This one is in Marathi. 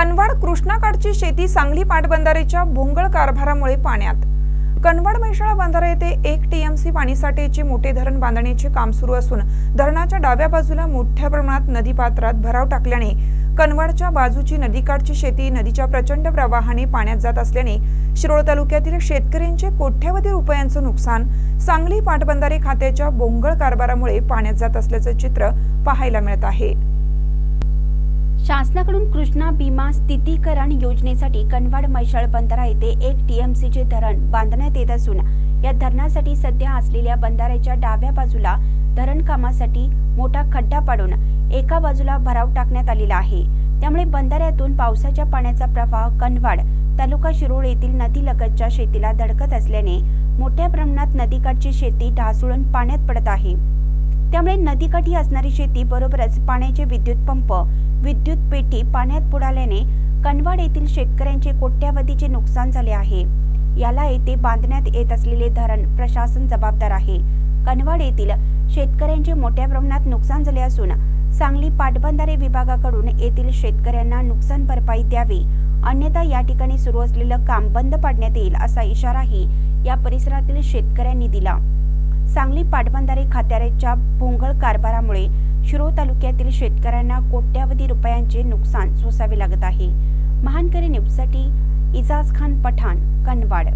कनवाड कृष्णाकाठची शेती सांगली पाटबंधारेच्या भोंगळ कारभारामुळे पाण्यात. कनवाड म्हैसाळा बंधारा येथे एक टीएमसी पाणीसाठ्याचे मोठे धरण बांधण्याचे काम सुरू असून धरणाच्या डाव्या बाजूला मोठ्या प्रमाणात नदीपात्रात भराव टाकल्याने कनवाडच्या बाजूची नदीकाठची शेती नदीच्या प्रचंड प्रवाहाने पाण्यात जात असल्याने शिरोळ तालुक्यातील शेतकऱ्यांचे कोट्यवधी रुपयांचं नुकसान सांगली पाटबंधारे खात्याच्या भोंगळ कारभारामुळे पाण्यात जात असल्याचं चित्र पाहायला मिळत आहे. शासनाकडून कृष्णा भीमा स्थितीकरण योजनेसाठी कनवाड मैशाळ बंधारा येथे एक टीएमसीचे धरण बांधण्यात येत असून या धरणासाठी सध्या असलेल्या बंधाऱ्याच्या डाव्या बाजूला धरण कामासाठी मोठा खड्डा पाडून एका बाजूला भराव टाकण्यात आलेला आहे. त्यामुळे बंधाऱ्यातून पावसाच्या पाण्याचा प्रवाह कनवाड तालुका शिरोळ येथील नदीलगतच्या शेतीला धडकत असल्याने मोठ्या प्रमाणात नदीकाठची शेती ढासळून पाण्यात पडत आहे. त्यामुळे नदीकाठी असणारी शेती बरोबरच पाण्याचे विद्युत पंप विद्युत पेटी पाण्यात बुडाल्याने कनवाड येथील शेतकऱ्यांचे कोट्यावधीचे नुकसान झाले आहे. याला येथे बांधण्यात येत असलेले धरण प्रशासन जबाबदार आहे. कनवाड येथील शेतकऱ्यांचे मोठ्या प्रमाणात नुकसान झाले असून सांगली पाटबंधारे विभागाकडून येथील शेतकऱ्यांना नुकसान भरपाई द्यावी. अन्यथा या ठिकाणी सुरू असलेलं काम बंद पाडण्यात येईल असा इशाराही या परिसरातील शेतकऱ्यांनी दिला. सांगली पाटबंधारे खात्याच्या भोंगळ कारभारामुळे शिरोळ तालुक्यातील शेतकऱ्यांना कोट्यावधी रुपयांचे नुकसान सोसावे लागत आहे. महानकरी न्यूजसाठी इजाज खान पठाण कनवाड